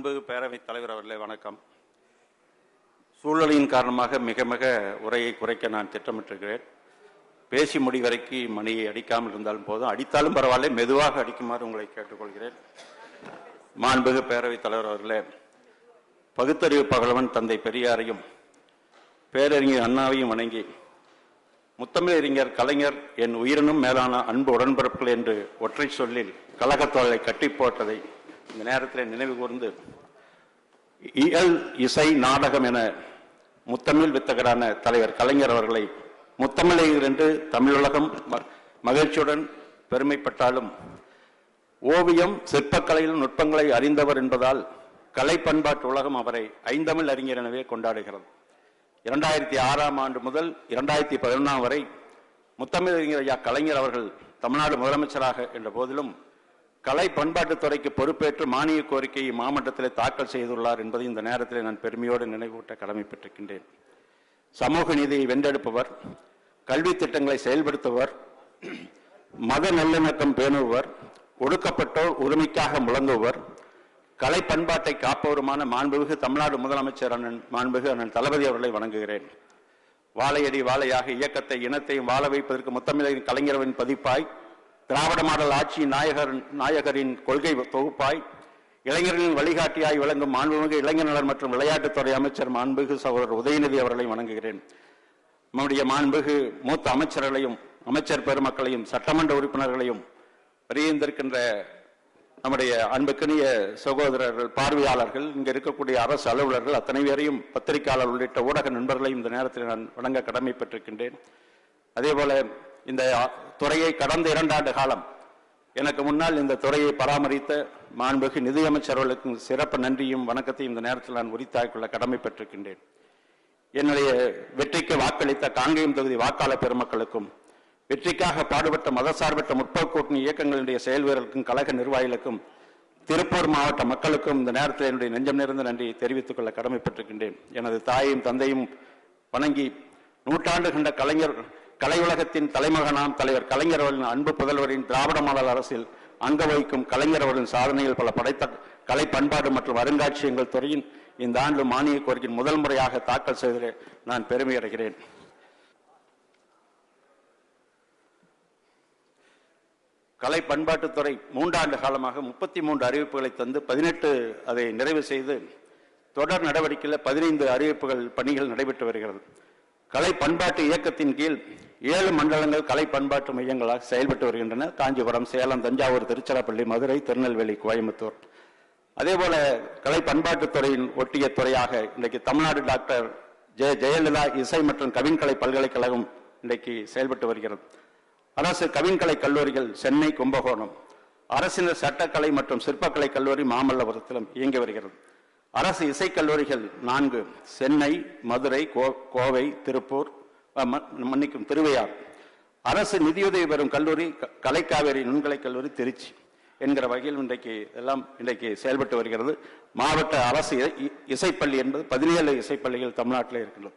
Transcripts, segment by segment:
அன்பு பேரவைத் தலைவர் அவர்களே வணக்கம். சூழலின் காரணமாக மிக மிக உரையை குறைக்க நான் திட்டமிட்டிருக்கிறேன். பேசி முடிவரைக்கு மணியை அடிக்காமல் இருந்தாலும் போதும். அடித்தாலும் பரவாயில்ல மெதுவாக அடிக்குமாறு உங்களை கேட்டுக்கொள்கிறேன். மாண்புகு பேரவைத் தலைவர் அவர்களே பகுத்தறிவு பகலவன் தந்தை பெரியாரையும் பேரறிஞர் அண்ணாவையும் வணங்கி முத்தமிழறிஞர் கலைஞர் என் உயிரினும் மேலான அன்பு உடன்பிறப்புகள் என்று ஒற்றை சொல்லில் கழகத்தோழலை கட்டி போட்டதை இந்த நேரத்தில் நினைவு கூர்ந்து இயல் இசை நாடகம் என முத்தமிழ் வித்தகரான தலைவர் கலைஞர் அவர்களை முத்தமிழர் என்று தமிழுலகம் மகிழ்ச்சியுடன் பெருமைப்பட்டாலும் ஓவியம் சிற்பக்கலையில் நுட்பங்களை அறிந்தவர் என்பதால் கலை பண்பாட்டு உலகம் அவரை ஐந்தமிழ் அறிஞர் எனவே கொண்டாடுகிறது. இரண்டாயிரத்தி ஆறாம் ஆண்டு முதல் இரண்டாயிரத்தி பதினொன்றாம் வரை முத்தமிழறிஞர் ஐயா கலைஞர் அவர்கள் தமிழ்நாடு முதலமைச்சராக என்ற போதிலும் கலை பண்பாட்டுத் துறைக்கு பொறுப்பேற்று மானிய கோரிக்கையை மாமட்டத்தில் தாக்கல் செய்துள்ளார் என்பதை இந்த நேரத்தில் நான் பெருமையோடு நினைவூட்ட கடமைப்பட்டிருக்கின்றேன் சமூக நீதியை வென்றெடுப்பவர் கல்வி திட்டங்களை செயல்படுத்துவர் மத நல்லிணக்கம் பேணுபவர் ஒடுக்கப்பட்டோர் உரிமைக்காக முழங்குவர் கலை பண்பாட்டை காப்பவருமான மாண்புமிகு தமிழ்நாடு முதலமைச்சர் அண்ணன் மாண்புமிகு அண்ணன் தளபதி அவர்களை வணங்குகிறேன். வாழையடி வாழையாக இயக்கத்தை இனத்தையும் வாழ வைப்பதற்கு முத்தமிழரின் கலைஞரவின் பதிப்பாய் திராவிட மாடல் ஆட்சியின் நாயகர் நாயகரின் கொள்கை தொகுப்பாய் இளைஞர்களின் வழிகாட்டியாய் விளங்கும் மாண்புமிகு இளைஞர் நலன் மற்றும் விளையாட்டுத்துறை அமைச்சர் மாண்புகு சகோதரர் உதயநிதி அவர்களை வணங்குகிறேன். நம்முடைய மாண்புகு மூத்த அமைச்சர்களையும் அமைச்சர் பெருமக்களையும் சட்டமன்ற உறுப்பினர்களையும் வருகின்றிருக்கின்ற நம்முடைய அன்புக்கினிய சகோதரர்கள் பார்வையாளர்கள் இங்கே இருக்கக்கூடிய அரசு அலுவலர்கள் அத்தனை பேரையும் பத்திரிகையாளர் உள்ளிட்ட ஊடக நண்பர்களையும் இந்த நேரத்தில் நான் வணங்க கடமைப்பட்டிருக்கின்றேன். அதேபோல இந்த துறையை கடந்த இரண்டாண்டு காலம் எனக்கு முன்னால் இந்த துறையை பராமரித்த மாண்புகு நிதியமைச்சர்களுக்கும் சிறப்பு நன்றியும் வணக்கத்தையும் இந்த நேரத்தில் நான் உரித்தாக்கிக் கொள்ள கடமைப்பட்டிருக்கின்றேன் என்னுடைய வெற்றிக்கு வாக்களித்த காங்கேயம் தொகுதி வாக்காளர் பெருமக்களுக்கும் வெற்றிக்காக பாடுபட்ட மதசார்பற்ற முற்போக்கு கூட்டணி இயக்கங்களுடைய செயல் வீரர்களுக்கும் கழக நிர்வாகிகளுக்கும் திருப்பூர் மாவட்ட மக்களுக்கும் இந்த நேரத்தில் என்னுடைய நெஞ்சம் நிறைந்த நன்றியை தெரிவித்துக் கொள்ள கடமைப்பட்டிருக்கின்றேன் எனது தாயையும் தந்தையும் வணங்கி நூற்றாண்டு கண்ட கலைஞர் கலை உலகத்தின் தலைமகனாம் தலைவர் கலைஞர் அவர்களின் அன்பு புதல்வரின் திராவிட மாடல் அரசில் அங்க வகிக்கும் கலைஞர் அவர்களின் சாதனைகள் பல படைத்த கலை பண்பாடு மற்றும் அருங்காட்சியகங்கள் துறையின் இந்த ஆண்டு மானிய கோரிக்கையின் முதல் முறையாக தாக்கல் செய்து நான் பெருமை அடைகிறேன். கலை பண்பாட்டுத்துறை மூன்றாண்டு காலமாக முப்பத்தி மூன்று அறிவிப்புகளை தந்து பதினெட்டு அதை நிறைவு செய்து தொடர் நடவடிக்கையில் பதினைந்து அறிவிப்புகள் பணிகள் நடைபெற்று வருகிறது. கலை பண்பாட்டு இயக்கத்தின் கீழ் ஏழு மண்டலங்கள் கலை பண்பாட்டு மையங்களாக செயல்பட்டு வருகின்றன. காஞ்சிபுரம் சேலம் தஞ்சாவூர் திருச்சிராப்பள்ளி மதுரை திருநெல்வேலி கோயம்புத்தூர். அதே போல கலை பண்பாட்டுத்துறையின் ஒட்டிய துறையாக இன்றைக்கு தமிழ்நாடு டாக்டர் ஜெய ஜெயலலிதா இசை மற்றும் கவின்கலை பல்கலைக்கழகம் இன்றைக்கு செயல்பட்டு வருகிறது. அரசு கவின்கலை கல்லூரிகள் சென்னை கும்பகோணம் அரசினர் சட்டக்கலை மற்றும் சிற்பக்கலை கல்லூரி மாமல்லபுரத்திலும் இயங்கி வருகிறது. அரசு இசைக்கல்லூரிகள் நான்கு. சென்னை மதுரை கோ- கோவை திருப்பூர் மன்னிக்கும் திருவையார் அரசு நிதியுதவி பெறும் கல்லூரி க- கலைக்காவேரி நுண்கலை கல்லூரி திருச்சி என்கிற வகையில் இன்றைக்கு எல்லாம் இன்றைக்கு செயல்பட்டு வருகிறது. மாவட்ட அரசு இ- இ- இசைப்பள்ளி என்பது பதினேழு இசைப்பள்ளிகள் தமிழ்நாட்டில் இருக்கின்றன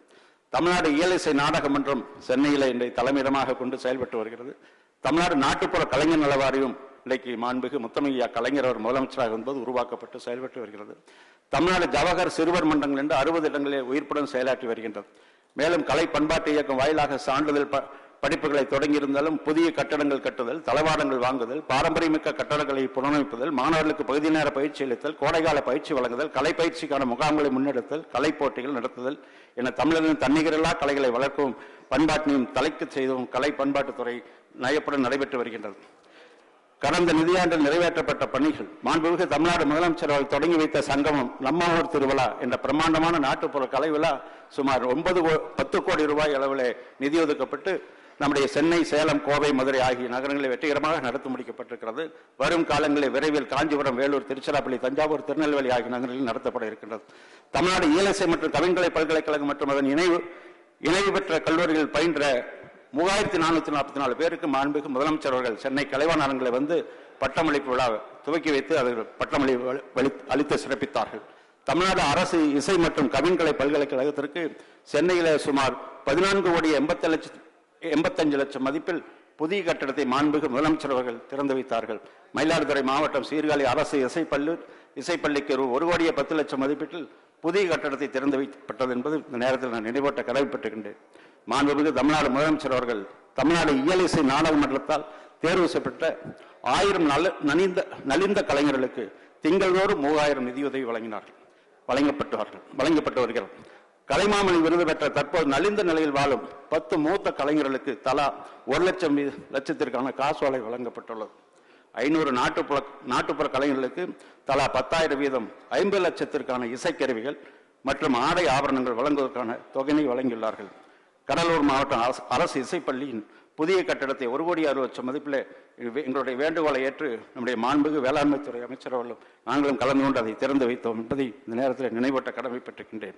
தமிழ்நாடு இயல் இசை நாடக மன்றம் சென்னையில் இன்றைய தலைமையிடமாக கொண்டு செயல்பட்டு வருகிறது. தமிழ்நாடு நாட்டுப்புற கலைஞர் நல வாரியம் இன்றைக்கு மாண்புகு முத்தமையா கலைஞர் அவர் முதலமைச்சராக என்பது உருவாக்கப்பட்டு செயல்பட்டு வருகிறது. தமிழ்நாடு ஜவஹர் சிறுவர் மன்றங்கள் என்று அறுபது இடங்களில் உயிர்ப்புடன் செயலாற்றி வருகின்றது. மேலும் கலை பண்பாட்டு இயக்கம் வாயிலாக சான்றிதழ் ப- படிப்புகளை தொடங்கியிருந்தாலும் புதிய கட்டடங்கள் கட்டுதல் தளவாடங்கள் வாங்குதல் பாரம்பரியமிக்க கட்டடங்களை புனரமைப்பதல் மாணவர்களுக்கு பகுதி நேர பயிற்சி அளித்தல் கோடைகால பயிற்சி வழங்குதல் கலை பயிற்சிக்கான முகாம்களை முன்னெடுத்தல் கலை போட்டிகள் நடத்துதல் என தமிழரின் தன்னிகரில்லா கலைகளை வளர்க்கவும் பண்பாட்டினையும் தலைக்கு செய்தவும் கலை பண்பாட்டுத்துறை நயப்புடன் நடைபெற்று வருகின்றது. கடந்த நிதியாண்டில் நிறைவேற்றப்பட்ட பணிகள் மாண்புமிகு தமிழ்நாடு முதலமைச்சர் அவர்கள் தொடங்கி வைத்த சங்கமம் நம்மாவூர் திருவிழா என்ற பிரம்மாண்டமான நாட்டுப்புற கலை விழா சுமார் ஒன்பது பத்து கோடி ரூபாய் அளவிலே நிதி ஒதுக்கப்பட்டு நம்முடைய சென்னை சேலம் கோவை மதுரை ஆகிய நகரங்களில் வெற்றிகரமாக நடத்தி முடிக்கப்பட்டிருக்கிறது. வரும் காலங்களில் விரைவில் காஞ்சிபுரம் வேலூர் திருச்சிராப்பள்ளி தஞ்சாவூர் திருநெல்வேலி ஆகிய நகரங்களில் நடத்தப்பட இருக்கின்றது தமிழ்நாடு இயலசை மற்றும் கவின்கலை பல்கலைக்கழகம் மற்றும் அதன் இணைவு இணைவு பெற்ற கல்லூரிகள் பயின்ற மூவாயிரத்தி நானூத்தி நாற்பத்தி நாலு பேருக்கு மாண்புக்கு முதலமைச்சர் அவர்கள் சென்னை கலைவாணர் அரங்களை வந்து பட்டமளிப்பு விழா துவக்கி வைத்து அவர்கள் பட்டமளி அளித்து சிறப்பித்தார்கள். தமிழ்நாடு அரசு இசை மற்றும் கவின்கலை பல்கலைக்கழகத்திற்கு சென்னையில் சுமார் பதினான்கு கோடி எண்பத்தி லட்சம் எண்பத்தஞ்சு லட்சம் மதிப்பில் புதிய கட்டடத்தை மாண்புக முதலமைச்சர் அவர்கள் திறந்து வைத்தார்கள். மயிலாடுதுறை மாவட்டம் சீர்காழி அரசு இசைப்பள்ளி இசைப்பள்ளிக்கு ரூ ஒரு கோடியே பத்து லட்சம் மதிப்பீட்டில் புதிய கட்டடத்தை திறந்து வைக்கப்பட்டது என்பது இந்த நேரத்தில் நான் நினைவூட்ட கடமைப்பட்டுகின்றேன் மாண்புமிகு தமிழ்நாடு முதலமைச்சர் அவர்கள் தமிழ்நாடு இயலிசை நாடகமன்றத்தால் தேர்வு செய்யப்பட்ட ஆயிரம் நல நலிந்த நலிந்த கலைஞர்களுக்கு திங்கள்தோறும் மூவாயிரம் நிதியுதவி வழங்கினார்கள். வழங்கப்பட்டார்கள் வழங்கப்பட்டு வருகிறது கலைமாமணி விருது பெற்ற தற்போது நலிந்த நிலையில் வாழும் பத்து மூத்த கலைஞர்களுக்கு தலா ஒரு லட்சம் லட்சத்திற்கான காசோலை வழங்கப்பட்டுள்ளது. ஐநூறு நாட்டுப்புற நாட்டுப்புற கலைஞர்களுக்கு தலா பத்தாயிரம் வீதம் ஐம்பது லட்சத்திற்கான இசைக்கருவிகள் மற்றும் ஆடை ஆபரணங்கள் வழங்குவதற்கான தொகையினை வழங்கியுள்ளார்கள். கடலூர் மாவட்டம் அரசு- அரசு இசைப்பள்ளியின் புதிய கட்டடத்தை ஒரு கோடி அறுபது லட்சம் மதிப்பில் எங்களுடைய வேண்டுகோளை ஏற்று நம்முடைய மாண்புகு வேளாண்மைத்துறை அமைச்சர் அவர்களும் நாங்களும் கலந்து கொண்டு அதை திறந்து வைத்தோம் என்பதை இந்த நேரத்தில் நினைவூட்ட கடமைப்பட்டிருக்கின்றேன்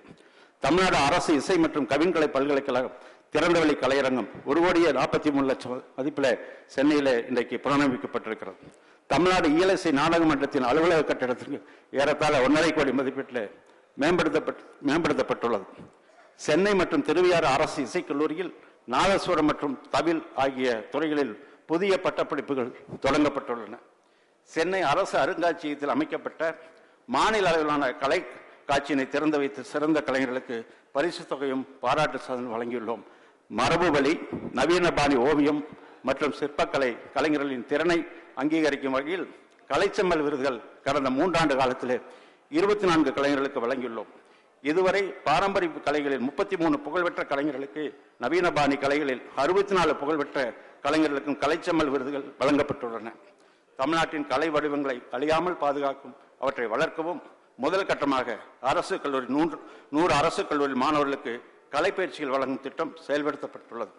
தமிழ்நாடு அரசு இசை மற்றும் கவின்கலை பல்கலைக்கழகம் திறந்தவெளி கலையரங்கம் ஒரு கோடியே நாற்பத்தி மூணு லட்சம் மதிப்பில் சென்னையில் இன்றைக்கு புனரமைக்கப்பட்டிருக்கிறது. தமிழ்நாடு இயலசை நாடக மன்றத்தின் அலுவலக கட்டிடத்திற்கு ஏறத்தாழ ஒன்றரை கோடி மதிப்பீட்டில் மேம்படுத்தப்பட்டு மேம்படுத்தப்பட்டுள்ளது. சென்னை மற்றும் திருவையாறு அரசு இசைக்கல்லூரியில் நாதஸ்வரம் மற்றும் தவில் ஆகிய துறைகளில் புதிய பட்டப்படிப்புகள் தொடங்கப்பட்டுள்ளன. சென்னை அரசு அருங்காட்சியகத்தில் அமைக்கப்பட்ட மாநில அளவிலான கலை காட்சியினை திறந்து வைத்து சிறந்த கலைஞர்களுக்கு பரிசு தொகையும் பாராட்டு சாதனை வழங்கியுள்ளோம். மரபு வழி நவீன பாணி ஓவியம் மற்றும் சிற்பக்கலை கலைஞர்களின் திறனை அங்கீகரிக்கும் வகையில் கலைச்செம்மல் விருதுகள் கடந்த மூன்றாண்டு காலத்திலே இருபத்தி நான்கு கலைஞர்களுக்கு வழங்கியுள்ளோம். இதுவரை பாரம்பரிய கலைகளில் முப்பத்தி மூணு புகழ்பெற்ற கலைஞர்களுக்கு நவீன பாணி கலைகளில் அறுபத்தி நாலு புகழ்பெற்ற கலைஞர்களுக்கும் கலைச்சம்மல் விருதுகள் வழங்கப்பட்டுள்ளன. தமிழ்நாட்டின் கலை வடிவங்களை அழியாமல் பாதுகாக்கும் அவற்றை வளர்க்கவும் முதல் கட்டமாக அரசு கல்லூரி நூறு நூறு அரசு கல்லூரி மாணவர்களுக்கு கலைப்பயிற்சிகள் வழங்கும் திட்டம் செயல்படுத்தப்பட்டுள்ளது.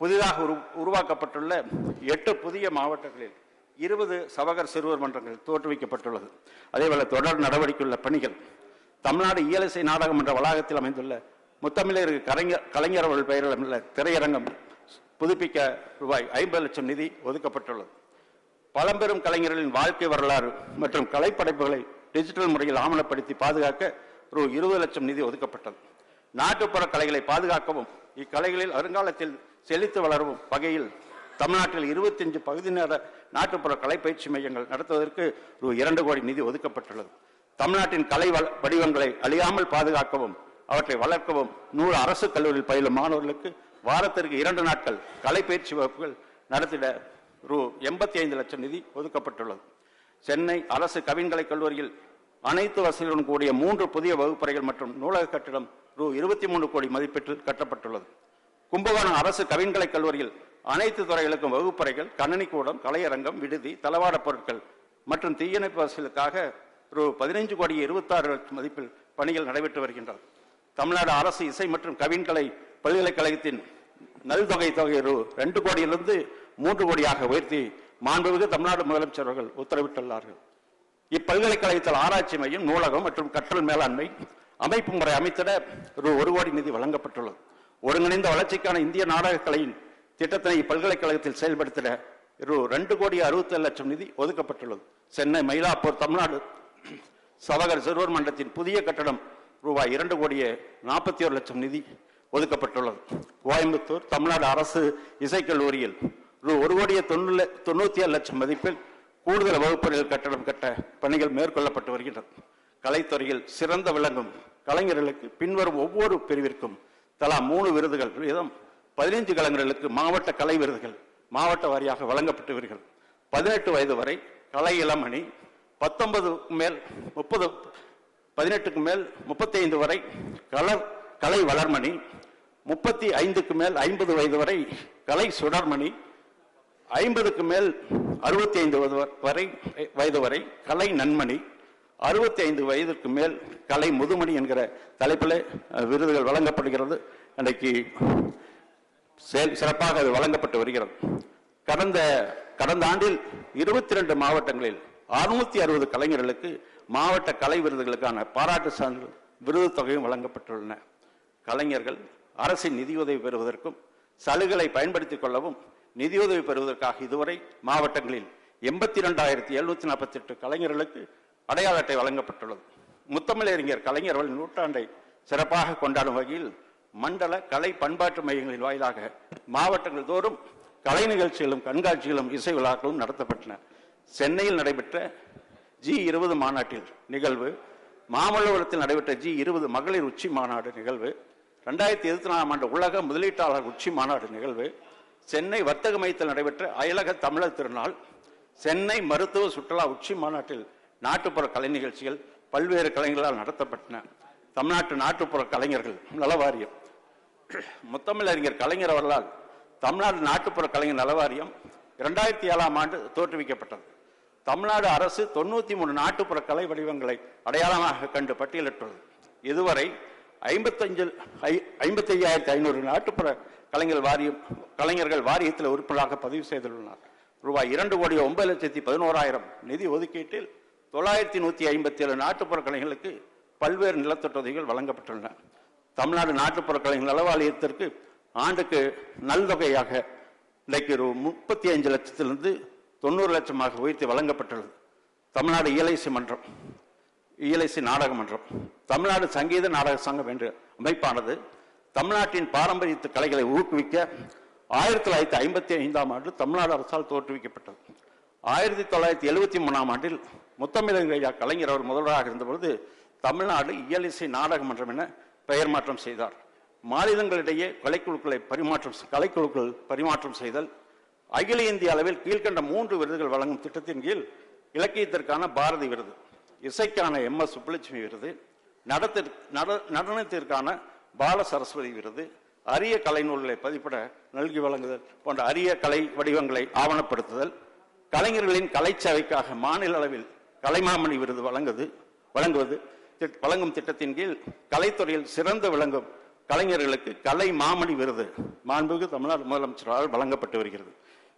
புதிதாக உரு உருவாக்கப்பட்டுள்ள எட்டு புதிய மாவட்டங்களில் இருபது சவகர் சிறுவர் மன்றங்கள் தோற்றுவிக்கப்பட்டுள்ளது. அதேபோல தொடர் நடவடிக்கையுள்ள பணிகள் தமிழ்நாடு இயலிசை நாடகம் என்ற வளாகத்தில் அமைந்துள்ள முத்தமிழர் கலைஞர் கலைஞர் அவர்கள் பெயரில் உள்ள திரையரங்கம் புதுப்பிக்க ரூபாய் ஐம்பது லட்சம் நிதி ஒதுக்கப்பட்டுள்ளது. பழம்பெரும் கலைஞர்களின் வாழ்க்கை வரலாறு மற்றும் கலைப்படைப்புகளை டிஜிட்டல் முறையில் ஆவணப்படுத்தி பாதுகாக்க ரூ. இருபது லட்சம் நிதி ஒதுக்கப்பட்டது. நாட்டுப்புற கலைகளை பாதுகாக்கவும் இக்கலைகளில் வருங்காலத்தில் செழித்து வளரவும் வகையில் தமிழ்நாட்டில் 25 பகுதி நேர நாட்டுப்புற கலைப்பயிற்சி மையங்கள் நடத்துவதற்கு ரூ. இரண்டு கோடி நிதி ஒதுக்கப்பட்டுள்ளது. தமிழ்நாட்டின் கலை வள- வடிவங்களை அழியாமல் பாதுகாக்கவும் அவற்றை வளர்க்கவும் நூறு அரசு கல்லூரியில் பயிலும் மாணவர்களுக்கு வாரத்திற்கு இரண்டு நாட்கள் கலைப்பயிற்சி வகுப்புகள் நடத்திட ரூ. எண்பத்தி ஐந்து லட்சம் நிதி ஒதுக்கப்பட்டுள்ளது. சென்னை அரசு கவின்கலை கல்லூரியில் அனைத்து வசதிகளுடன் கூடிய மூன்று புதிய வகுப்பறைகள் மற்றும் நூலக கட்டிடம் ரூ. இருபத்தி மூணு கோடி மதிப்பீட்டில் கட்டப்பட்டுள்ளது. கும்பகோணம் அரசு கவின்கலை கல்லூரியில் அனைத்து துறைகளுக்கும் வகுப்பறைகள் கணினி கூடம் கலையரங்கம் விடுதி தளவாடப் பொருட்கள் மற்றும் தீயணைப்பு வசதிகளுக்காக ரூ பதினைஞ்சு கோடி இருபத்தாறு லட்சம் மதிப்பில் பணிகள் நடைபெற்று வருகின்றன. தமிழ்நாடு அரசு இசை மற்றும் கவின்கலை பல்கலைக்கழகத்தின் நல்தொகை தொகை ரூ ரெண்டு கோடியிலிருந்து மூன்று கோடியாக உயர்த்தி மாண்புமிகு தமிழ்நாடு முதலமைச்சர் அவர்கள் உத்தரவிட்டுள்ளார்கள். இப்பல்கலைக்கழகத்தில் ஆராய்ச்சி மையம் நூலகம் மற்றும் கற்றல் மேலாண்மை அமைப்பு முறை அமைத்திட ரூ ஒரு கோடி நிதி வழங்கப்பட்டுள்ளது. ஒருங்கிணைந்த வளர்ச்சிக்கான இந்திய நாடகக்கலையின் திட்டத்தினை இப்பல்கலைக்கழகத்தில் செயல்படுத்திட ரூ ரெண்டு கோடி அறுபத்தி லட்சம் நிதி ஒதுக்கப்பட்டுள்ளது. சென்னை மயிலாப்பூர் தமிழ்நாடு சவகர் சிறுவர் மன்றத்தின் புதிய கட்டடம் ரூபாய் இரண்டு கோடியே நாற்பத்தி ஒரு லட்சம் நிதி ஒதுக்கப்பட்டுள்ளது. கோயம்புத்தூர் தமிழ்நாடு அரசு இசைக்கல்லூரியில் ரூ. ஒரு கோடியே தொண்ணூறு தொண்ணூத்தி ஏழு லட்சம் மதிப்பில் கூடுதல் வகுப்பறைகள் கட்டடம் கட்ட பணிகள் மேற்கொள்ளப்பட்டு வருகின்றன. கலைத்துறையில் சிறந்த விளங்கும் கலைஞர்களுக்கு பின்வரும் ஒவ்வொரு பிரிவிற்கும் தலா மூணு விருதுகள் வீதம் பதினைஞ்சு கலைஞர்களுக்கு மாவட்ட கலை விருதுகள் மாவட்ட வாரியாக வழங்கப்பட்டு வருகிறது. பதினெட்டு வயது வரை கலை இளமணி பத்தொன்பது மேல் முப்பது பதினெட்டுக்கு மேல் முப்பத்தி ஐந்து வரை கலர் கலை வளர்மணி முப்பத்தி ஐந்துக்கு மேல் ஐம்பது வயது வரை கலை சுடர்மணி ஐம்பதுக்கு மேல் அறுபத்தி ஐந்து வரை வயது வரை கலை நன்மணி அறுபத்தி ஐந்து வயதுக்கு மேல் கலை முதுமணி என்கிற தலைப்பில் விருதுகள் வழங்கப்படுகிறது. அன்றைக்கு சிறப்பாக அது வழங்கப்பட்டு வருகிறது. கடந்த கடந்த ஆண்டில் இருபத்தி ரெண்டு மாவட்டங்களில் அறுநூத்தி அறுபது கலைஞர்களுக்கு மாவட்ட கலை விருதுகளுக்கான பாராட்டு சான்று விருது தொகையும் வழங்கப்பட்டுள்ளன. கலைஞர்கள் அரசின் நிதியுதவி பெறுவதற்கும் சலுகளை பயன்படுத்திக் கொள்ளவும் நிதியுதவி பெறுவதற்காக இதுவரை மாவட்டங்களில் எண்பத்தி ரெண்டாயிரத்தி எழுநூத்தி நாற்பத்தி எட்டு கலைஞர்களுக்கு அடையாள அட்டை வழங்கப்பட்டுள்ளது. முத்தமிழறிஞர் கலைஞர்கள் நூற்றாண்டை சிறப்பாக கொண்டாடும் வகையில் மண்டல கலை பண்பாட்டு மையங்களின் வாயிலாக மாவட்டங்கள் தோறும் கலை நிகழ்ச்சிகளும் கண்காட்சிகளும் இசை விழாக்களும் நடத்தப்பட்டன. சென்னையில் நடைபெற்ற ஜி இருபது மாநாட்டில் நிகழ்வு மாமல்லபுரத்தில் நடைபெற்ற ஜி இருபது மகளிர் உச்சி மாநாடு நிகழ்வு ரெண்டாயிரத்தி இருபத்தி நாலாம் ஆண்டு உலக முதலீட்டாளர் உச்சி மாநாடு நிகழ்வு சென்னை வர்த்தக மையத்தில் நடைபெற்ற அயலக தமிழர் திருநாள் சென்னை மருத்துவ சுற்றுலா உச்சி மாநாட்டில் நாட்டுப்புற கலை நிகழ்ச்சிகள் பல்வேறு கலைஞர்களால் நடத்தப்பட்டன. தமிழ்நாட்டு நாட்டுப்புற கலைஞர்கள் நலவாரியம். முத்தமிழறிஞர் கலைஞர் அவர்களால் தமிழ்நாடு நாட்டுப்புற கலைஞர் நலவாரியம் இரண்டாயிரத்தி ஏழாம் ஆண்டு தோற்றுவிக்கப்பட்டது. தமிழ்நாடு அரசு தொண்ணூத்தி மூணு நாட்டுப்புற கலை வடிவங்களை அடையாளமாக கண்டு பட்டியலிட்டுள்ளது. இதுவரை ஐம்பத்தஞ்சு ஐம்பத்தி ஐயாயிரத்தி ஐநூறு நாட்டுப்புற கலைஞர் வாரியம் கலைஞர்கள் வாரியத்தில் உறுப்பினராக பதிவு செய்துள்ளனர். ரூபாய் இரண்டு கோடி ஒன்பது லட்சத்தி பதினோராயிரம் நிதி ஒதுக்கீட்டில் தொள்ளாயிரத்தி நூத்தி ஐம்பத்தி ஏழு நாட்டுப்புற கலைஞர்களுக்கு பல்வேறு நிலத்தொட்டுதவிகள் வழங்கப்பட்டுள்ளன. தமிழ்நாடு நாட்டுப்புற கலைஞர் நலவாரியத்திற்கு ஆண்டுக்கு நல்தொகையாக இன்றைக்கு ஒரு முப்பத்தி அஞ்சு லட்சத்திலிருந்து தொண்ணூறு லட்சமாக உயர்த்தி வழங்கப்பட்டுள்ளது. தமிழ்நாடு இயலைசி மன்றம் இயலைசி நாடக மன்றம். தமிழ்நாடு சங்கீத நாடக சங்கம் என்ற அமைப்பானது தமிழ்நாட்டின் பாரம்பரிய கலைகளை ஊக்குவிக்க ஆயிரத்தி தொள்ளாயிரத்தி ஐம்பத்தி ஐந்தாம் ஆண்டு தமிழ்நாடு அரசால் தோற்றுவிக்கப்பட்டது. ஆயிரத்தி தொள்ளாயிரத்தி எழுபத்தி மூணாம் ஆண்டில் முத்தமிழங்கையா கலைஞர் அவர் முதல்வராக இருந்தபொழுது தமிழ்நாடு இயலிசை நாடக மன்றம் என பெயர் மாற்றம் செய்தார். மாநிலங்களிடையே கலைக்குழுக்களை பரிமாற்றம் கலைக்குழுக்கள் பரிமாற்றம் செய்தல் அகில இந்திய அளவில் கீழ்கண்ட மூன்று விருதுகள் வழங்கும் திட்டத்தின் கீழ் இலக்கியத்திற்கான பாரதி விருது இசைக்கான எம் எஸ் சுப்புலட்சுமி விருது நடத்திற்- நடனத்திற்கான பால சரஸ்வதி விருது அரிய கலை நூல்களை பதிப்பிட நல்கி வழங்குதல் போன்ற அரிய கலை வடிவங்களை ஆவணப்படுத்துதல் கலைஞர்களின் கலைச்சேவைக்காக மாநில அளவில் கலைமாமணி விருது வழங்குது வழங்குவது திட்- வழங்கும் திட்டத்தின் கீழ் கலைத்துறையில் சிறந்து விளங்கும் கலைஞர்களுக்கு கலை மாமணி விருது மாண்புக்கு தமிழ்நாடு முதலமைச்சரால் வழங்கப்பட்டு வருகிறது.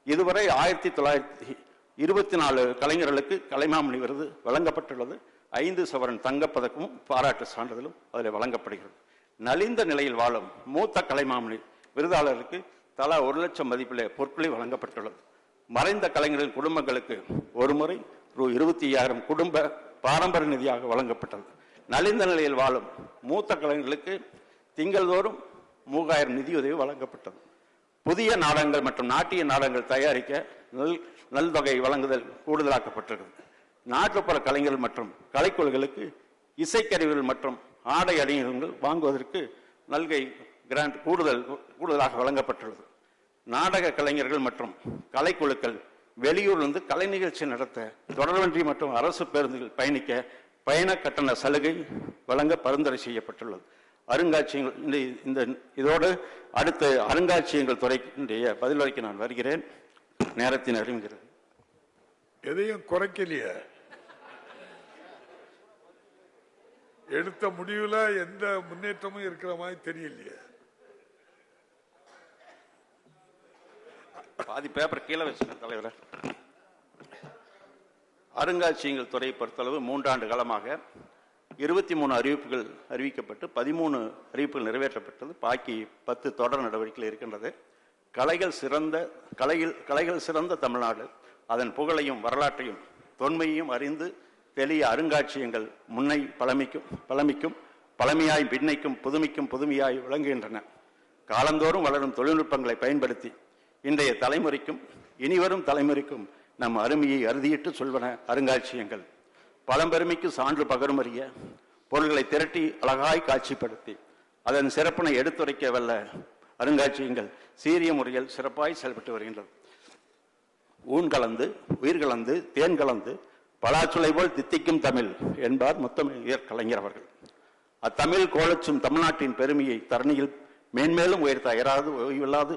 இதுவரை ஆயிரத்தி தொள்ளாயிரத்தி இருபத்தி நாலு கலைஞர்களுக்கு கலைமாமணி விருது வழங்கப்பட்டுள்ளது. ஐந்து சவரன் தங்கப்பதக்கமும் பாராட்டு சான்றிதழும் அதில் வழங்கப்படுகிறது. நலிந்த நிலையில் வாழும் மூத்த கலைமாமணி விருதாளருக்கு தலா ஒரு லட்சம் மதிப்பிலே பொற்களை வழங்கப்பட்டுள்ளது. மறைந்த கலைஞர்களின் குடும்பங்களுக்கு ஒரு முறை ரூ. இருபத்தி ஐயாயிரம் குடும்ப பாரம்பரிய நிதியாக வழங்கப்பட்டது. நலிந்த நிலையில் வாழும் மூத்த கலைஞர்களுக்கு திங்கள்தோறும் மூவாயிரம் நிதியுதவி வழங்கப்பட்டது. புதிய நாடகங்கள் மற்றும் நாட்டிய நாடகங்கள் தயாரிக்க நல் நல்தொகை வழங்குதல் கூடுதலாக்கப்பட்டிருக்கிறது. நாட்டுப்புற கலைஞர்கள் மற்றும் கலைக்குழுக்களுக்கு இசைக்கருவிகள் மற்றும் ஆடை அணிகலன்கள் வாங்குவதற்கு நல்கை கிராண்ட் கூடுதல் கூடுதலாக வழங்கப்பட்டுள்ளது. நாடக கலைஞர்கள் மற்றும் கலைக்குழுக்கள் வெளியூர்லிருந்து கலை நிகழ்ச்சி நடத்த தொடர்வன்றி மற்றும் அரசு பேருந்துகள் பயணிக்க பயண கட்டண சலுகை வழங்க பரிந்துரை செய்யப்பட்டுள்ளது. அருங்காட்சியங்கள் இந்த இந்த இதோடு அடுத்த அருங்காட்சியகங்கள் துறையினுடைய பதிலுரைக்கு நான் வருகிறேன். நேரத்தின் அறிவுகிறது எதையும் குறைக்கலையே. எடுத்த முடிவுல எந்த முன்னேற்றமும் இருக்கிற மாதிரி தெரியலையே. பாதி பேப்பர் கீழே வச்சுக்கேன் தலைவரே. அருங்காட்சியகங்கள் துறையை பொறுத்தளவு மூன்றாண்டு காலமாக இருபத்தி மூணு அறிவிப்புகள் அறிவிக்கப்பட்டு பதிமூணு அறிவிப்புகள் நிறைவேற்றப்பட்டது. பாக்கி பத்து தொடர் நடவடிக்கைகள் இருக்கின்றது. கலைகள் சிறந்த கலையில் கலைகள் சிறந்த தமிழ்நாடு. அதன் புகழையும் வரலாற்றையும் தொன்மையையும் அறிந்து தெளிய அருங்காட்சியங்கள் முன்னை பழமைக்கும் பழமைக்கும் பழமையாய் பின்னைக்கும் புதுமைக்கும் புதுமையாய் விளங்குகின்றன. காலந்தோறும் வளரும் தொழில்நுட்பங்களை பயன்படுத்தி இன்றைய தலைமுறைக்கும் இனிவரும் தலைமுறைக்கும் நம் அருமையை அறுதியிட்டு சொல்வன அருங்காட்சியங்கள் பழம்பெருமைக்கு சான்று பகருமறிய பொருள்களை திரட்டி அழகாய் காட்சிப்படுத்தி அதன் சிறப்பினை எடுத்துரைக்க வல்ல அருங்காட்சியகங்கள் சீரிய முறையில் சிறப்பாய் செயல்பட்டு வருகின்றது ஊன் கலந்து உயிர் கலந்து தேன் கலந்து பலாச்சுளை போல் தித்திக்கும் தமிழ் என்பார் முத்தமிழ் கலைஞர் அவர்கள். அத்தமிழ் கோலச்சும் தமிழ்நாட்டின் பெருமையை தரணியில் மேன்மேலும் உயர்த்த அயராது ஓய்வில்லாது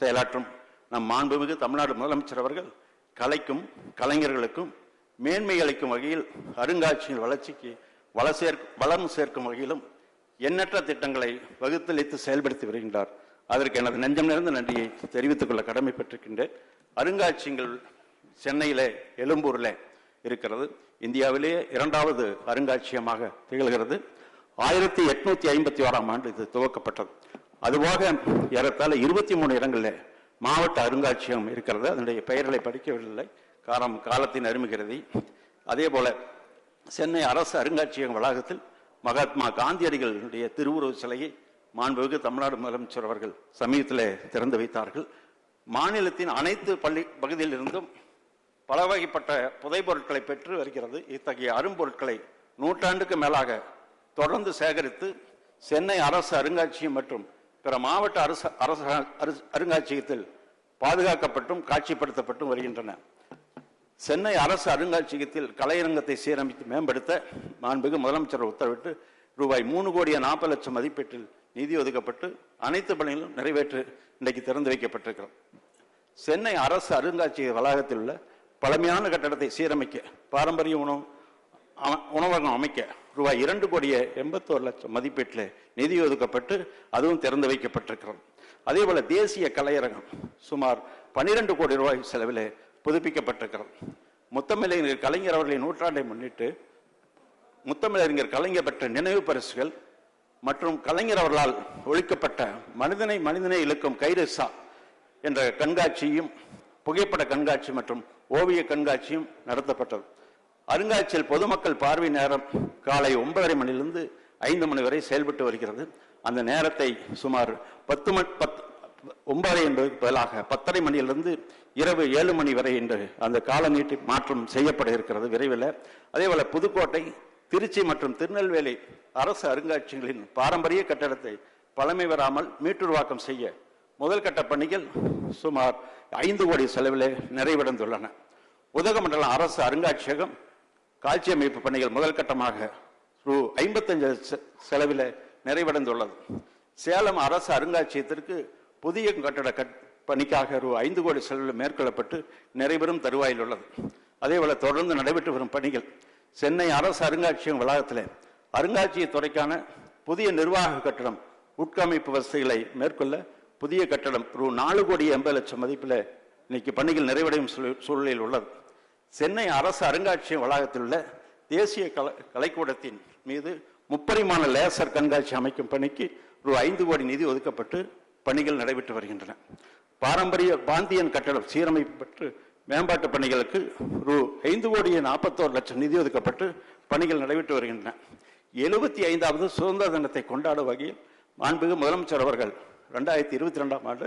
செயலாற்றும் நம் மாண்புமிகு தமிழ்நாடு முதலமைச்சர் அவர்கள் கலைக்கும் கலைஞர்களுக்கும் மேன்மை அளிக்கும் வகையில் அருங்காட்சியின் வளர்ச்சிக்கு வள சேர் வளம் சேர்க்கும் வகையிலும் எண்ணற்ற திட்டங்களை வகுத்தளித்து செயல்படுத்தி வருகின்றார். அதற்கு எனது நெஞ்சம் நிறைந்த நன்றியை தெரிவித்துக் கொள்ள கடமைப்பட்டிருக்கின்றேன். அருங்காட்சியங்கள் சென்னையிலே எழும்பூரில் இருக்கிறது. இந்தியாவிலேயே இரண்டாவது அருங்காட்சியகமாக திகழ்கிறது. ஆயிரத்தி எட்நூத்தி ஐம்பத்தி ஓராம் ஆண்டு இது துவக்கப்பட்டது. அதுபோக ஏறத்தாழ இருபத்தி மூணு இடங்களில் மாவட்ட அருங்காட்சியகம் இருக்கிறது. அதனுடைய பெயர்களை படிக்கவில்லை. காரணம் காலத்தின் அருமைகிறது அதே போல சென்னை அரசு அருங்காட்சியகம் வளாகத்தில் மகாத்மா காந்தியடிகளுடைய திருவுருவ சிலையை மாண்புமிகு தமிழ்நாடு முதலமைச்சர் அவர்கள் சமீபத்தில் திறந்து வைத்தார்கள். மாநிலத்தின் அனைத்து பள்ளி பகுதியிலிருந்தும் பல வகைப்பட்ட புதைப்பொருட்களை பெற்று வருகிறது. இத்தகைய அரும்பொருட்களை நூற்றாண்டுக்கு மேலாக தொடர்ந்து சேகரித்து சென்னை அரசு அருங்காட்சியகம் மற்றும் பிற மாவட்ட அரசு அரசு- அருங்காட்சியகத்தில் பாதுகாக்கப்பட்டும் காட்சிப்படுத்தப்பட்டும் வருகின்றன. சென்னை அரசு அருங்காட்சியகத்தில் கலையரங்கத்தை சீரமைத்து மேம்படுத்த மாண்புமிகு முதலமைச்சர் உத்தரவிட்டு ரூபாய் மூணு கோடியே நாற்பது லட்சம் மதிப்பீட்டில் நிதி ஒதுக்கப்பட்டு அனைத்து பணிகளும் நிறைவேற்று இன்றைக்கு திறந்து வைக்கப்பட்டிருக்கிறோம். சென்னை அரசு அருங்காட்சியக வளாகத்தில் உள்ள பழமையான கட்டடத்தை சீரமைக்க பாரம்பரிய உணவு உணவகம் அமைக்க ரூபாய் இரண்டு கோடியே எண்பத்தோரு லட்சம் மதிப்பீட்டில் நிதி ஒதுக்கப்பட்டு அதுவும் திறந்து வைக்கப்பட்டிருக்கிறோம். அதேபோல தேசிய கலையரங்கம் சுமார் பன்னிரண்டு கோடி ரூபாய் செலவில் புதுப்பிக்கப்பட்டிருக்கிறது முத்தமிழறிஞர் கலைஞர் அவர்களின் நூற்றாண்டை முன்னிட்டு முத்தமிழறிஞர் கலைஞர் பெற்ற நினைவு பரிசுகள் மற்றும் கலைஞர் அவர்களால் ஒழிக்கப்பட்ட மனிதனை மனிதனை இழுக்கும் கைரசா என்ற கண்காட்சியும் புகைப்பட கண்காட்சி மற்றும் ஓவிய கண்காட்சியும் நடத்தப்பட்டது. அருங்காட்சியில் பொதுமக்கள் பார்வை நேரம் காலை ஒன்பதரை மணியிலிருந்து ஐந்து மணி வரை செயல்பட்டு வருகிறது. அந்த நேரத்தை சுமார் பத்து மணி பத்து ஒன்பதரை என்பதற்கு பதிலாக பத்தரை மணியிலிருந்து இரவு ஏழு மணி வரை என்று அந்த கால நீட்டி மாற்றம் செய்யப்பட இருக்கிறது விரைவில் அதேபோல் புதுக்கோட்டை திருச்சி மற்றும் திருநெல்வேலி அரசு அருங்காட்சியங்களின் பாரம்பரிய கட்டடத்தை பழமை வராமல் மீட்டுருவாக்கம் செய்ய முதல் கட்ட பணிகள் சுமார் ஐந்து கோடி செலவில் நிறைவடைந்துள்ளன. உதகமண்டலம் அரசு அருங்காட்சியகம் காட்சி அமைப்பு பணிகள் முதல் கட்டமாக ரூ ஐம்பத்தஞ்சு செலவில் நிறைவடைந்துள்ளது. சேலம் அரசு அருங்காட்சியகத்திற்கு புதிய கட்டட கட் பணிக்காக ரூ. ஐந்து கோடி செலவில் மேற்கொள்ளப்பட்டு நிறைவரும் தருவாயில் உள்ளது. அதேபோல தொடர்ந்து நடைபெற்று வரும் பணிகள் சென்னை அரசு அருங்காட்சியகம் வளாகத்தில். அருங்காட்சியகத்துறைக்கான புதிய நிர்வாக கட்டடம் உட்கமைப்பு வசதிகளை மேற்கொள்ள புதிய கட்டடம் ரூ. நாலு கோடி எண்பது லட்சம் மதிப்பில் இன்னைக்கு பணிகள் நிறைவடையும் சூழ- சூழலில் உள்ளது. சென்னை அரசு அருங்காட்சியக வளாகத்தில் உள்ள தேசிய கலை கலைக்கூடத்தின் மீது முப்பரிமாண லேசர் கண்காட்சி அமைக்கும் பணிக்கு ரூ. ஐந்து கோடி நிதி ஒதுக்கப்பட்டு பணிகள் நடைபெற்று வருகின்றன. பாரம்பரிய பாந்தியன் கட்டடம் சீரமைப்பு பெற்று மேம்பாட்டு பணிகளுக்கு ரூ. ஐந்து கோடியே நாற்பத்தோரு லட்சம் நிதி ஒதுக்கப்பட்டு பணிகள் நடைபெற்று வருகின்றன. எழுபத்தி ஐந்தாவது சுதந்திர தினத்தை கொண்டாடும் வகையில் மாண்புமிகு முதலமைச்சர் அவர்கள் ரெண்டாயிரத்தி இருபத்தி ரெண்டாம் ஆண்டு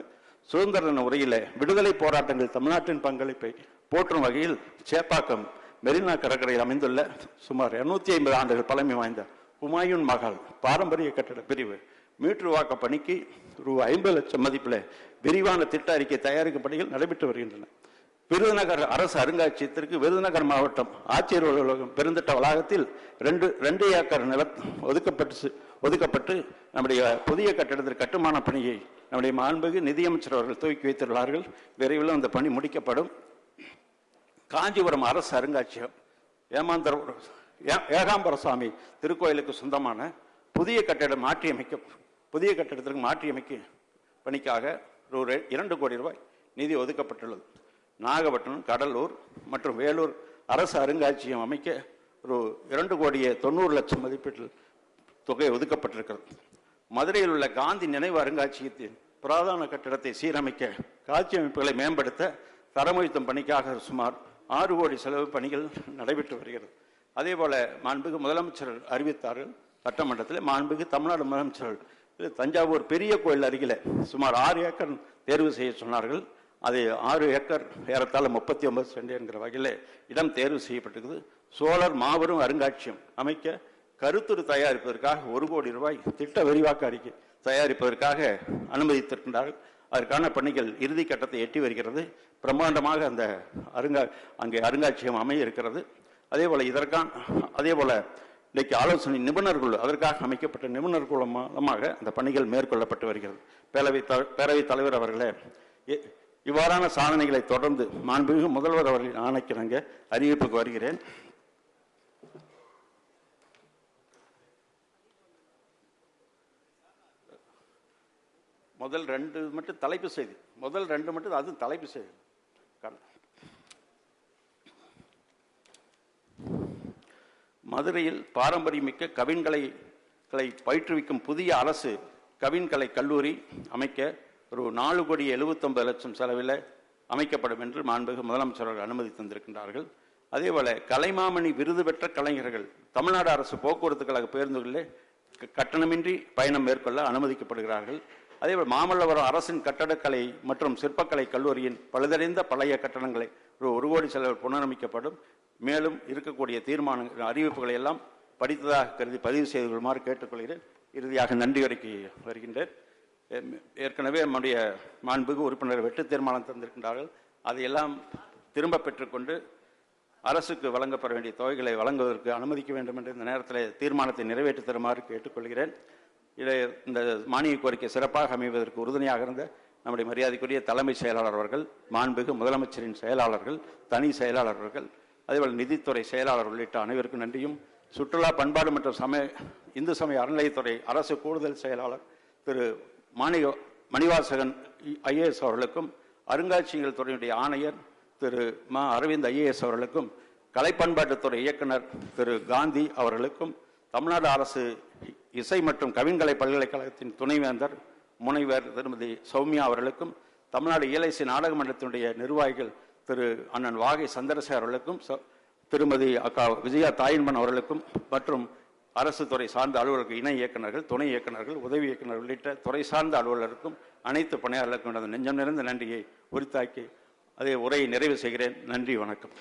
சுதந்திர தின உரையில விடுதலை போராட்டங்கள் தமிழ்நாட்டின் பங்களிப்பை போற்றும் வகையில் சேப்பாக்கம் மெரினா கடற்கரையில் அமைந்துள்ள சுமார் 250 ஐம்பது ஆண்டுகள் பழமை வாய்ந்த ஹுமாயூன் மகால் பாரம்பரிய கட்டட பிரிவு மீட்டுருவாக்க பணிக்கு ரூ ஐம்பது லட்சம் மதிப்பில் விரிவான திட்ட அறிக்கை தயாரிக்கும் பணிகள் நடைபெற்று வருகின்றன. விருதுநகர் அரசு அருங்காட்சியகத்திற்கு விருதுநகர் மாவட்டம் ஆட்சியர் அலுவலகம் பெருந்திட்ட வளாகத்தில் ரெண்டு ரெண்டு ஏக்கர் நிலம் ஒதுக்கப்பட்டு ஒதுக்கப்பட்டு நம்முடைய புதிய கட்டிடத்திற்கு கட்டுமான பணியை நம்முடைய மாண்புகு நிதியமைச்சர் அவர்கள் துவக்கி வைத்துள்ளார்கள் விரைவில் அந்த பணி முடிக்கப்படும். காஞ்சிபுரம் அரசு அருங்காட்சியகம் ஏமாந்தர ஏ- ஏகாம்பர சுவாமி திருக்கோயிலுக்கு சொந்தமான புதிய கட்டிடம் மாற்றியமைக்க புதிய கட்டிடத்திற்கு மாற்றியமைக்க பணிக்காக ரூ. இரண்டு கோடி ரூபாய் நிதி ஒதுக்கப்பட்டுள்ளது. நாகப்பட்டினம் கடலூர் மற்றும் வேலூர் அரசு அருங்காட்சியகம் அமைக்க ரூ. இரண்டு கோடியே தொண்ணூறு லட்சம் மதிப்பீட்டில் தொகை ஒதுக்கப்பட்டிருக்கிறது. மதுரையில் உள்ள காந்தி நினைவு அருங்காட்சியகத்தின் புராதன கட்டிடத்தை சீரமைக்க காட்சி அமைப்புகளை மேம்படுத்த தரமுயர்த்தும் பணிக்காக சுமார் ஆறு கோடி செலவு பணிகள் நடைபெற்று வருகிறது. அதே போல மாண்புகு முதலமைச்சர் அறிவித்தார்கள். சட்டமன்றத்தில் மாண்புக்கு தமிழ்நாடு முதலமைச்சர் தஞ்சாவூர் பெரிய கோயில் அருகில. சுமார் ஆறு ஏக்கர் தேர்வு செய்ய சொன்னார்கள். அது ஆறு ஏக்கர் ஏறத்தாழ முப்பத்தி ஒன்பது சென்ட் என்கிற வகையில் இடம் தேர்வு செய்யப்பட்டிருக்குது. சோழர் மாபெரும் அருங்காட்சியம் அமைக்க கருத்துரு தயாரிப்பதற்காக ஒரு கோடி ரூபாய் திட்ட விரிவாக்க அறிக்கை தயாரிப்பதற்காக அனுமதித்திருக்கின்றார்கள். அதற்கான பணிகள் இறுதி கட்டத்தை எட்டி வருகிறது. பிரம்மாண்டமாக அந்த அருங்கா அங்கே அருங்காட்சியகம் அமைய இருக்கிறது. அதே போல இதற்கான அதே போல இன்றைக்கு ஆலோசனை நிபுணர்கள் அதற்காக அமைக்கப்பட்ட நிபுணர் மூலமாக அந்த பணிகள் மேற்கொள்ளப்பட்டு வருகிறது. பேரவை த- பேரவைத் தலைவர் அவர்களே இ- இவ்வாறான சாதனைகளை தொடர்ந்து மாண்புமிகு முதல்வர் அவர்களின் ஆணைக்கிணங்க அறிவிப்புக்கு வருகிறேன். முதல் ரெண்டு மட்டும் தலைப்பு செய்தி. முதல் ரெண்டு மட்டும் அது தலைப்பு செய்தி. கடந்த மதுரையில் பாரம்பரியமிக்க கவின்கலைகளை பயிற்றுவிக்கும் புதிய அரசு கவின்கலை கல்லூரி அமைக்க ஒரு நாலு கோடி எழுபத்தொன்பது லட்சம் செலவில் அமைக்கப்படும் என்று மாண்புமிகு முதலமைச்சர்கள் அனுமதி தந்திருக்கின்றார்கள். அதேபோல கலைமாமணி விருது பெற்ற கலைஞர்கள் தமிழ்நாடு அரசு போக்குவரத்து கழக பேருந்துகளில் க- கட்டணமின்றி பயணம் மேற்கொள்ள அனுமதிக்கப்படுகிறார்கள். அதேபோல் மாமல்லபுரம் அரசின் கட்டடக்கலை மற்றும் சிற்பக்கலை கல்லூரியின் பழுதடைந்த பழைய கட்டணங்களை ஒரு ஒரு கோடி செலவில் புனரமைக்கப்படும். மேலும் இருக்கக்கூடிய தீர்மானங்கள் அறிவிப்புகளை எல்லாம் படித்ததாக கருதி பதிவு செய்து கொள்ளுமாறு கேட்டுக்கொள்கிறேன். இறுதியாக நன்றி வரைக்கு வருகின்றேன். ஏற்கனவே நம்முடைய மாண்புகு உறுப்பினர் வெட்டு தீர்மானம் தந்திருக்கின்றார்கள். அதையெல்லாம் திரும்ப பெற்றுக்கொண்டு அரசுக்கு வழங்கப்பட வேண்டிய தொகைகளை வழங்குவதற்கு அனுமதிக்க வேண்டும் என்று இந்த நேரத்தில் தீர்மானத்தை நிறைவேற்றி தருமாறு கேட்டுக்கொள்கிறேன். இதை இந்த மானிய கோரிக்கை சிறப்பாக அமைவதற்கு உறுதுணையாக இருந்த நம்முடைய மரியாதைக்குரிய தலைமை செயலாளர் அவர்கள் மாண்புகு முதலமைச்சரின் செயலாளர்கள் தனி செயலாளர்கள் அதேபோல் நிதித்துறை செயலாளர் உள்ளிட்ட அனைவருக்கும் நன்றியும். சுற்றுலா பண்பாடு மற்றும் சமய இந்து சமய அறநிலையத்துறை அரசு கூடுதல் செயலாளர் திரு மாணிக மணிவாசகன் ஐஏஎஸ் அவர்களுக்கும் அருங்காட்சியகங்கள் துறையினுடைய ஆணையர் திரு மா. அரவிந்த் ஐஏஎஸ் அவர்களுக்கும் கலைப்பண்பாட்டுத்துறை இயக்குனர் திரு காந்தி அவர்களுக்கும் தமிழ்நாடு அரசு இசை மற்றும் கவின்கலை பல்கலைக்கழகத்தின் துணைவேந்தர் முனைவர் திருமதி சௌமியா அவர்களுக்கும் தமிழ்நாடு இயலைசி நாடக மன்றத்தினுடைய நிர்வாகிகள் திரு அண்ணன் வாகை சந்திரசேகர் அவர்களுக்கும் ச- திருமதி அக்கா விஜயா தாயின்மன் அவர்களுக்கும் மற்றும் அரசு துறை சார்ந்த அலுவலர்கள் இணை இயக்குநர்கள் துணை இயக்குநர்கள் உதவி இயக்குநர்கள் உள்ளிட்ட துறை சார்ந்த அலுவலருக்கும் அனைத்து பணியாளர்களுக்கும் எனது நெஞ்சம் நிறைந்த நன்றியை உரித்தாக்கி அதே உரையை நிறைவு செய்கிறேன். நன்றி வணக்கம்.